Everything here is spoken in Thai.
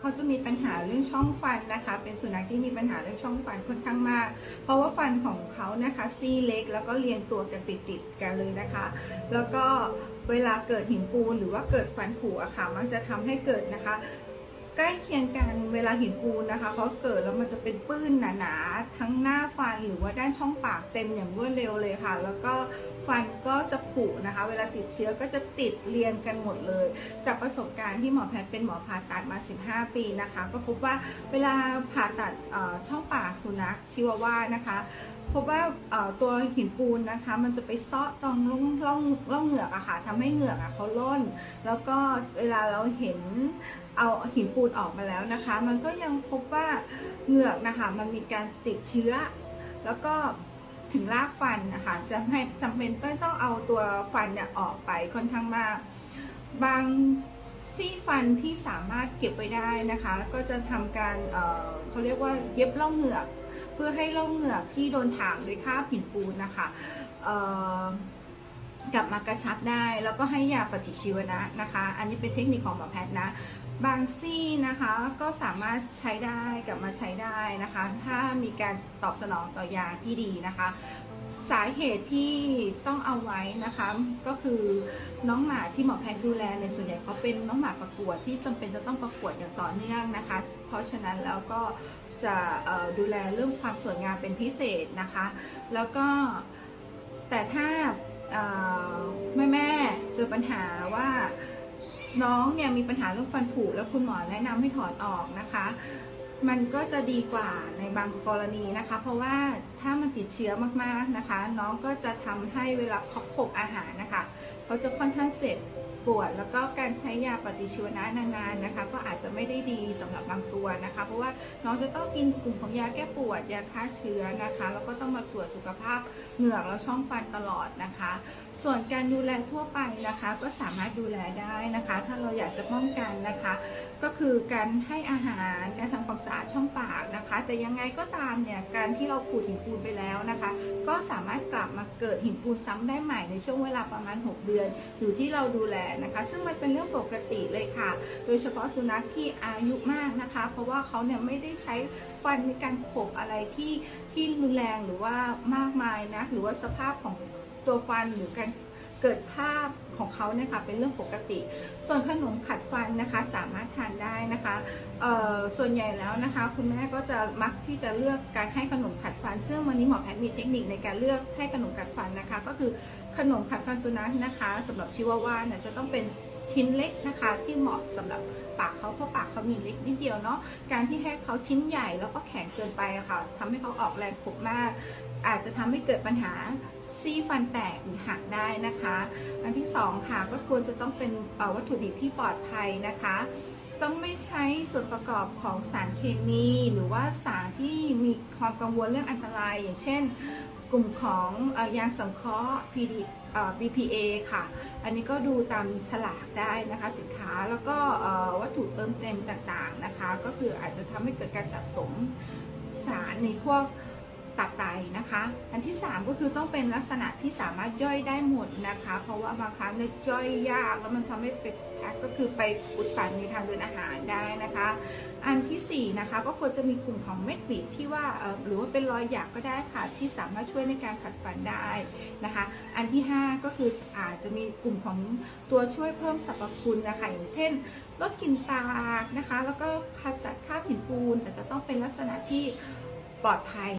เขาจะมีปัญหาเรื่องช่องฟันนะคะ เป็นสุนัขที่มีปัญหาเรื่องช่องฟันค่อนข้างมาก เพราะว่าฟันของเขานะคะซี่เล็กแล้วก็เรียงตัวกันติดๆกันเลยนะคะ แล้วก็เวลาเกิดหินปูนหรือว่าเกิดฟันผุอะค่ะมักจะทำให้เกิดนะคะ ใกล้เคียงกันเวลาหินปูนนะคะเขาเกิดแล้วมันจะเป็นปื้นหนาๆทั้งหน้าฟันหรือว่าด้านช่องปากเต็มอย่างรวดเร็วเลยค่ะ แล้วก็ฟันก็จะผุนะคะ เวลาติดเชื้อก็จะติดเรียงกันหมดเลย จากประสบการณ์ที่หมอแพทย์เป็นหมอผ่าตัดมา 15 ปีนะคะ ก็พบว่าเวลาผ่าตัดช่องปากสุนัขชิวาว่านะคะ พบว่าเอ่อตัวหินปูนนะคะ มันจะไปซาะตรงร่องร่องร่องเหงือกอะค่ะทำให้เหงือกอะเขาล่น แล้วก็เวลาเราเห็นเอาหินปูนออกมาแล้วนะคะ มันก็ยังพบว่าเหงือกนะคะ มันมีการติดเชื้อ แล้วก็ถึงรากฟันนะคะจะให้จำเป็นต้องต้องเอาตัวฟันเนี่ยออกไปค่อนข้างมาก บางซี่ฟันที่สามารถเก็บไว้ได้นะคะ แล้วก็จะทำการเเขาเรียกว่าเย็บร่องเหงือก เพื่อให้ร่องเหงือกที่โดนถางด้วยค่าบหินปูนนะคะกลับมากระชับได้ แล้วก็ให้ยาปฏิชีวนะนะคะ อันนี้เป็นเทคนิคของหมอแพทย์นะ บางซี่นะคะก็สามารถใช้ได้กลับมาใช้ได้นะคะ ถ้ามีการตอบสนองต่อยาที่ดีนะคะ สาเหตุที่ต้องเอาไว้นะคะ ก็คือน้องหมาที่หมอแพทย์ดูแลในส่วนใหญ่เขาเป็นน้องหมาประกวดที่จำเป็นจะต้องประกวดอย่างต่อเนื่องนะคะ เพราะฉะนั้นแล้วก็จะดูแลเรื่องความสวยงามเป็นพิเศษนะคะ แล้วก็แต่ถ้าแม่แม่ๆเจอปัญหาว่าน้องเนี่ยมีปัญหาเรื่องฟันผุแล้วคุณหมอแนะนำให้ถอนออกนะคะ มันก็จะดีกว่าในบางกรณีนะคะ เพราะว่าถ้ามันติดเชื้อมากๆนะคะ น้องก็จะทำให้เวลาเขาขบอาหารนะคะ เขาจะค่อนข้างเจ็บปวด แล้วก็การใช้ยาปฏิชีวนะนานๆนะคะ ก็อาจจะไม่ได้ดีสำหรับบางตัวนะคะ เพราะว่าน้องจะต้องกินกลุ่มของยาแก้ปวดยาฆ่าเชื้อนะคะแล้วก็ต้องมาตรวจสุขภาพเหงือกแล้วช่องฟันตลอดนะคะ ส่วนการดูแลทั่วไปนะคะ ก็สามารถดูแลได้นะคะ ถ้าเราอยากจะป้องกันนะคะ ก็คือการให้อาหารการทำความสะอาดช่องปากนะคะ แต่ยังไงก็ตามเนี่ยการที่เราขูดหินปูนไปแล้วนะคะ ก็สามารถกลับมาเกิดหินปูนซ้ำได้ใหม่ในช่วงเวลาประมาณ6 เดือน อยู่ที่เราดูแลนะคะ ซึ่งมันเป็นเรื่องปกติเลยค่ะ โดยเฉพาะสุนัขที่อายุมากนะคะ เพราะว่าเขาเนี่ยไม่ได้ใช้ฟันในการขบอะไรที่ที่รุนแรงหรือว่ามากมายนะหรือว่าสภาพของตัวฟันหรือการ เกิดภาพของเขาเนี่ยค่ะเป็นเรื่องปกติ ส่วนขนมขัดฟันนะคะสามารถทานได้นะคะส่วนใหญ่แล้วนะคะ คุณแม่ก็จะมักที่จะเลือกการให้ขนมขัดฟัน ซึ่งวันนี้หมอแพทย์มีเทคนิคในการเลือกให้ขนมขัดฟันนะคะ ก็คือขนมขัดฟันสุนัขนะคะสำหรับชิวาว่าเนี่ยจะต้องเป็น ชิ้นเล็กนะคะ ที่เหมาะสำหรับปากเขาเพราะปากเขามีเล็กนิดเดียวเนาะการที่ให้เขาชิ้นใหญ่แล้วก็แข็งเกินไปอะค่ะทำให้เขาออกแรงผุมาก อาจจะทำให้เกิดปัญหาซี่ฟันแตกหรือหักได้นะคะ อันที่สองค่ะก็ควรจะต้องเป็นวัตถุดิบที่ปลอดภัยนะคะ ต้องไม่ใช้ส่วนประกอบของสารเคมี หรือว่าสารที่มีความกังวลเรื่องอันตราย อย่างเช่น กลุ่มของอยางสังเคราะห์ PD BPA ค่ะ อันนี้ก็ดูตามฉลากได้นะคะสินค้าแล้วก็วัตถุเติมเต็มต่างๆนะคะ ก็คืออาจจะทำให้เกิดการสะสมสารในพวก ตับไตนะคะ อันที่ 3 ก็คือต้องเป็นลักษณะที่สามารถย่อยได้หมดนะคะ เพราะว่าบางครั้งเนี่ยย่อยยากแล้วมันทำให้เป็นก็คือไปอุดตันในทางเดินอาหารได้นะคะ อันทีสี่4 นะคะก็ควรจะมีกลุ่มของเม็ดบีดที่ว่าหรือว่าเป็นรอยหยักก็ได้ค่ะ ที่สามารถช่วยในการขัดฟันได้นะคะ อันที่ 5 ก็คืออาจจะมีกลุ่มของตัวช่วยเพิ่มสรรพคุณนะคะอย่างเช่นลดกลิ่นปากนะคะ แล้วก็ขจัดคราบหินปูนแต่จะต้องเป็นลักษณะที่ปลอดภัย